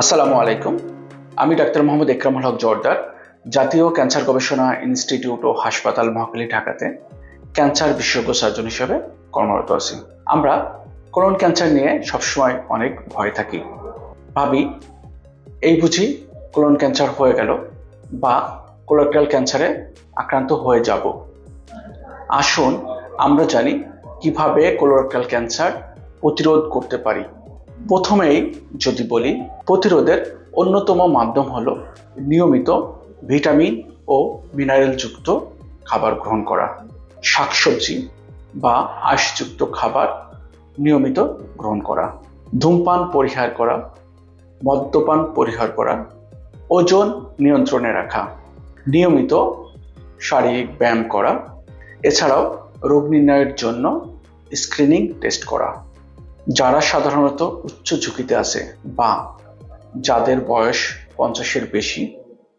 আসসালামু আলাইকুম। আমি ডাক্তার মোহাম্মদ একরামুল হক জোরদার, জাতীয় ক্যান্সার গবেষণা ইনস্টিটিউট ও হাসপাতাল মহাকালী ঢাকাতে ক্যান্সার বিশেষজ্ঞ সার্জন হিসেবে কর্মরত আছি। আমরা কোলন ক্যান্সার নিয়ে সবসময় অনেক ভয় থাকি। ভাবি, এই বুঝি কোলন ক্যান্সার হয়ে গেল বা কোলোরেক্টাল ক্যান্সারে আক্রান্ত হয়ে যাব। আসুন আমরা জানি কীভাবে কোলোরেক্টাল ক্যান্সার প্রতিরোধ করতে পারি। প্রথমেই যদি বলি, প্রতিরোধের অন্যতম মাধ্যম হল নিয়মিত ভিটামিন ও মিনারেলযুক্ত খাবার গ্রহণ করা, শাকসবজি বা আঁশযুক্ত খাবার নিয়মিত গ্রহণ করা, ধূমপান পরিহার করা, মদ্যপান পরিহার করা, ওজন নিয়ন্ত্রণে রাখা, নিয়মিত শারীরিক ব্যায়াম করা, এছাড়াও রোগ নির্ণয়ের জন্য স্ক্রিনিং টেস্ট করা। যারা সাধারণত উচ্চ ঝুঁকিতে আছে বা যাদের বয়স পঞ্চাশের বেশি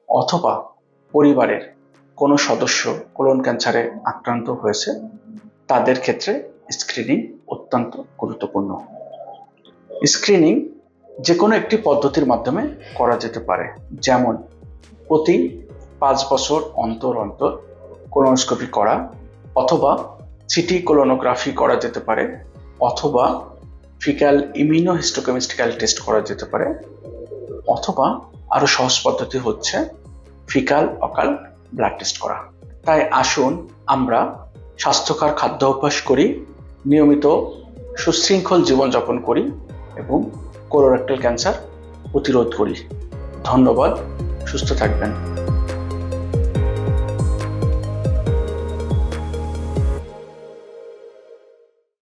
অথবা পরিবারের কোনো সদস্য কোলন ক্যান্সারে আক্রান্ত হয়েছে, তাদের ক্ষেত্রে স্ক্রিনিং অত্যন্ত গুরুত্বপূর্ণ। স্ক্রিনিং যে কোনো একটি পদ্ধতির মাধ্যমে করা যেতে পারে, যেমন প্রতি পাঁচ বছর অন্তর অন্তর কোলোনোস্কোপি করা অথবা সিটি কোলোনোগ্রাফি করা যেতে পারে, অথবা ফিক্যাল ইমিউনোহিস্টোকেমিস্টিক্যাল টেস্ট করা যেতে পারে, অথবা আরও সহজ পদ্ধতি হচ্ছে ফিকাল অকাল ব্লাড টেস্ট করা। তাই আসুন আমরা স্বাস্থ্যকর খাদ্য অভ্যাস করি, নিয়মিত সুশৃঙ্খল জীবনযাপন করি এবং কোলোরেক্টাল ক্যান্সার প্রতিরোধ করি। ধন্যবাদ, সুস্থ থাকবেন।